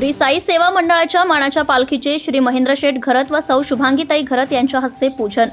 श्री साई सेवा मंडळाच्या मानाच्या पालखीचे श्री महेंद्र शेठ घरत व सौ शुभांगीताई घरत यांच्या हस्ते पूजन.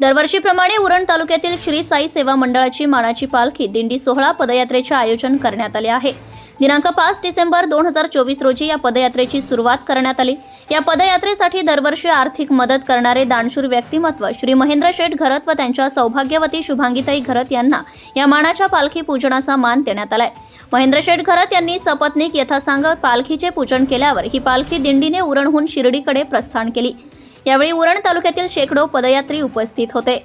दरवर्षीप्रमाणे उरण तालुक्यातील श्री साई सेवा मंडळाची मानाची पालखी दिंडी सोहळा पदयात्रेचे आयोजन करण्यात आले आहे. दिनांक पाच डिसेंबर दोन हजार चोवीस रोजी या पदयात्रेची सुरुवात करण्यात आली. या पदयात्रेसाठी दरवर्षी आर्थिक मदत करणारे दानशूर व्यक्तिमत्व श्री महेंद्र शेठ घरत व त्यांच्या सौभाग्यवती शुभांगीताई घरत यांना या मानाच्या पालखी पूजनाचा मान देण्यात आलाय. महेंद्र शेठ घरत यांनी सपत्नीक यथासांग पालखीचे पूजन केल्यावर ही पालखी दिंडीने उरणहून शिर्डीकडे प्रस्थान केली. यावेळी उरण तालुक्यातील शेकडो पदयात्री उपस्थित होते.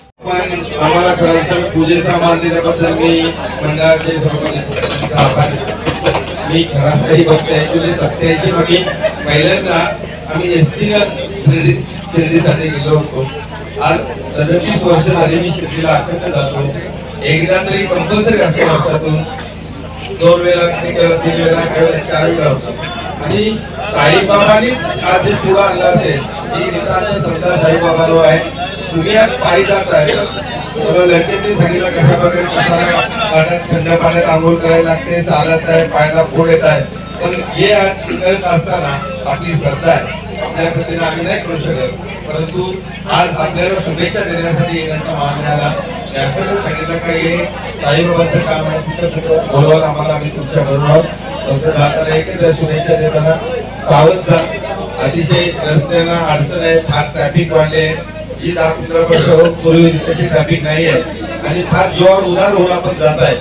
मी म्हणजे सत्याऐंशी मध्ये पहिल्यांदा आम्ही एस शिर्डीसाठी गेलो होतो. आज सदतीस वर्ष झाली मी शिर्डीला अखंड जातो. एकदा तरी कंपल्सरी असतो वर्षातून. दोन वेळा तीन वेळा काही चार वेळा. आणि साईबाबांनीच आज जे पुढं आणलं असेल. की नितांत समजा आहे तुम्ही आज पायी जात आहे. लडक्यांनी सांगितलं कशा प्रकारे कशाला पाण्यात थंड पाण्यात आंघोळ करायला लागते चालत आहे पायाला फोड येत आहे. पण हे करत असताना आपली श्रद्धा आहे. आपल्या पद्धतीने आम्ही नाही करू शकत. परंतु आज आपल्याला शुभेच्छा देण्यासाठी त्यांच्या मान मिळाला सांगितलं का हे साईबाबांचं काम आहे. तिथं बोलवायला आम्हाला आम्ही तुमच्या बरोबर आहोत. फक्त जाताना शुभेच्छा देताना सावध जा. अतिशय रस्त्यांना अडचण आहे. फार ट्रॅफिक वाढले. ही दहा पंधरा तशी ट्रॅफिक नाही आहे आणि फार जोर उदार होऊन आपण जात आहे.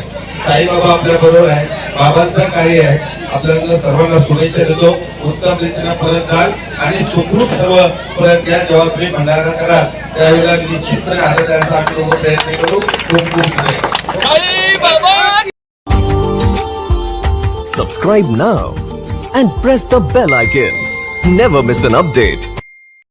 साईबाबा आपल्या बरोबर आहे. बाबांचं कार्य आहे. आपल्याला सर्वांना शुभेच्छा देतो. उत्तम रीतीनं परत जाल आणि सुखरूप सर्व परत या जबाबदारी भंडारा करा. त्यावेळेला निश्चितपणे आता त्यांचा आम्ही लोक प्रयत्न करू. खूप खूप Subscribe now and press the bell icon. Never miss an update.